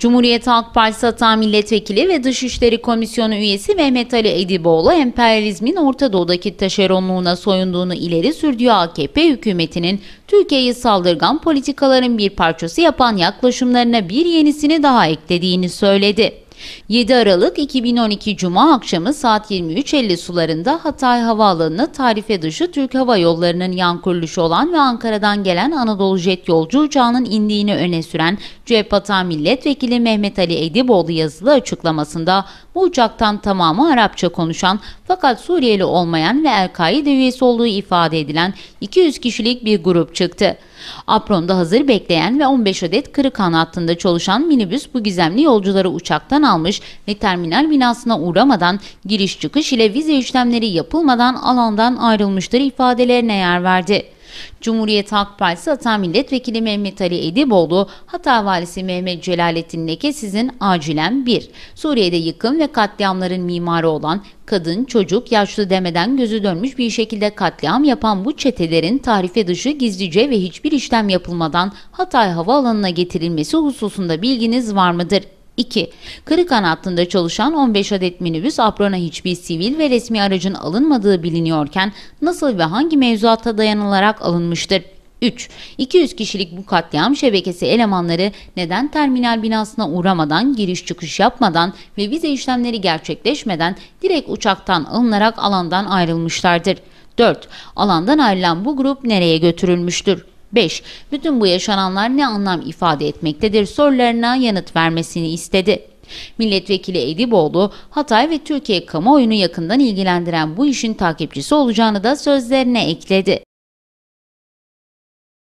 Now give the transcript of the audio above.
Cumhuriyet Halk Partisi Hata Milletvekili ve Dışişleri Komisyonu üyesi Mehmet Ali Ediboğlu, emperyalizmin Orta Doğu'daki taşeronluğuna soyunduğunu ileri sürdüğü AKP hükümetinin Türkiye'yi saldırgan politikaların bir parçası yapan yaklaşımlarına bir yenisini daha eklediğini söyledi. 7 Aralık 2012 Cuma akşamı saat 23.50 sularında Hatay Havaalanı'nı tarife dışı Türk Hava Yolları'nın yan kuruluşu olan ve Ankara'dan gelen Anadolu Jet yolcu uçağının indiğini öne süren CHP Hatay Milletvekili Mehmet Ali Ediboğlu yazılı açıklamasında bu uçaktan tamamı Arapça konuşan fakat Suriyeli olmayan ve El-Kaide üyesi olduğu ifade edilen 200 kişilik bir grup çıktı. Apron'da hazır bekleyen ve 15 adet Kırıkhan hattında çalışan minibüs bu gizemli yolcuları uçaktan almış ve terminal binasına uğramadan giriş çıkış ile vize işlemleri yapılmadan alandan ayrılmıştır ifadelerine yer verdi. Cumhuriyet Halk Partisi Hatay Milletvekili Mehmet Ali Ediboğlu, Hatay Valisi Mehmet Celalettin Leke sizin acilen 1. Suriye'de yıkım ve katliamların mimarı olan kadın, çocuk, yaşlı demeden gözü dönmüş bir şekilde katliam yapan bu çetelerin tarife dışı gizlice ve hiçbir işlem yapılmadan Hatay Havaalanı'na getirilmesi hususunda bilginiz var mıdır? 2. Kırıkhan hattında çalışan 15 adet minibüs aprona hiçbir sivil ve resmi aracın alınmadığı biliniyorken nasıl ve hangi mevzuata dayanılarak alınmıştır? 3. 200 kişilik bu katliam şebekesi elemanları neden terminal binasına uğramadan, giriş çıkış yapmadan ve vize işlemleri gerçekleşmeden direkt uçaktan alınarak alandan ayrılmışlardır? 4. Alandan ayrılan bu grup nereye götürülmüştür? 5. Bütün bu yaşananlar ne anlam ifade etmektedir sorularına yanıt vermesini istedi. Milletvekili Ediboğlu, Hatay ve Türkiye kamuoyunu yakından ilgilendiren bu işin takipçisi olacağını da sözlerine ekledi.